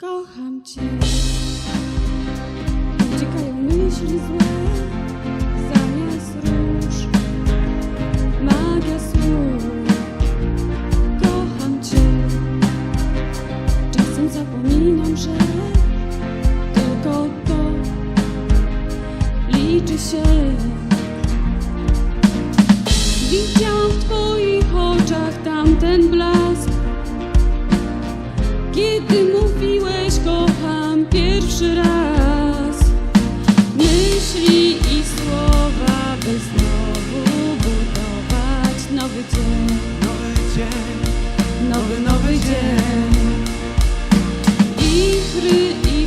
kocham cię. Uciekają myśli złe zamiast róż. Magia słów, kocham cię. Czasem zapominam, że tylko to liczy się. Widziałam w Twoich oczach tamten blask, nowy dzień, Nowy nowy, dzień. Wichry i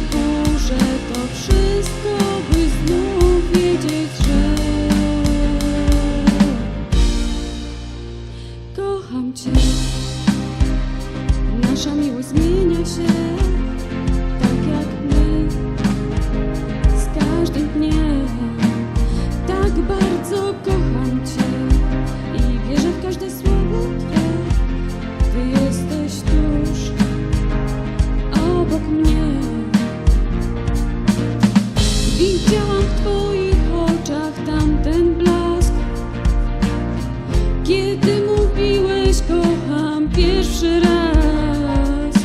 Widziałam w Twoich oczach tamten blask, kiedy mówiłeś kocham pierwszy raz.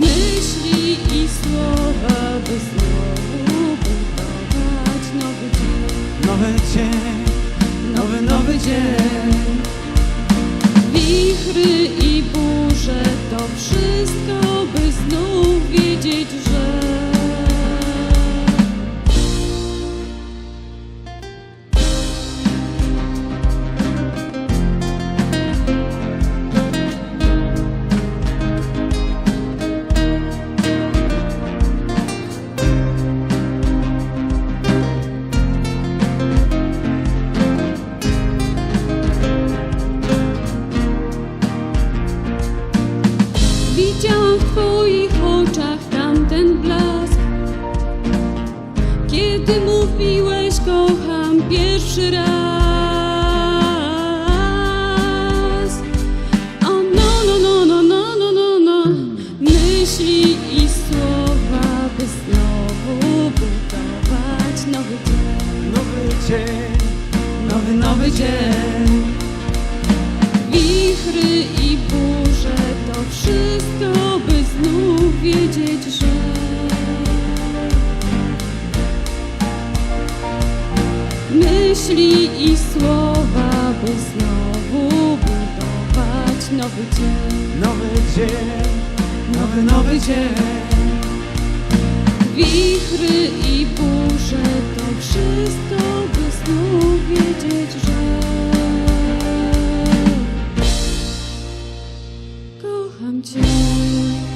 Myśli i słowa, by znowu budować nowy dzień, nowy dzień, nowy, nowy dzień. Wichry i burze to wszystko, by znów wiedzieć, że w Twoich oczach tamten blask, kiedy mówiłeś kocham pierwszy raz. O no, no, no, no, no, no, no, no. Myśli i słowa, by znowu budować nowy dzień, nowy dzień, nowy, nowy dzień. Wichry i burze powiedzieć, że myśli i słowa, by znowu budować nowy dzień. Nowy dzień, nowy, nowy dzień. Wichry i burze to wszystko, by znów wiedzieć, że kocham Cię.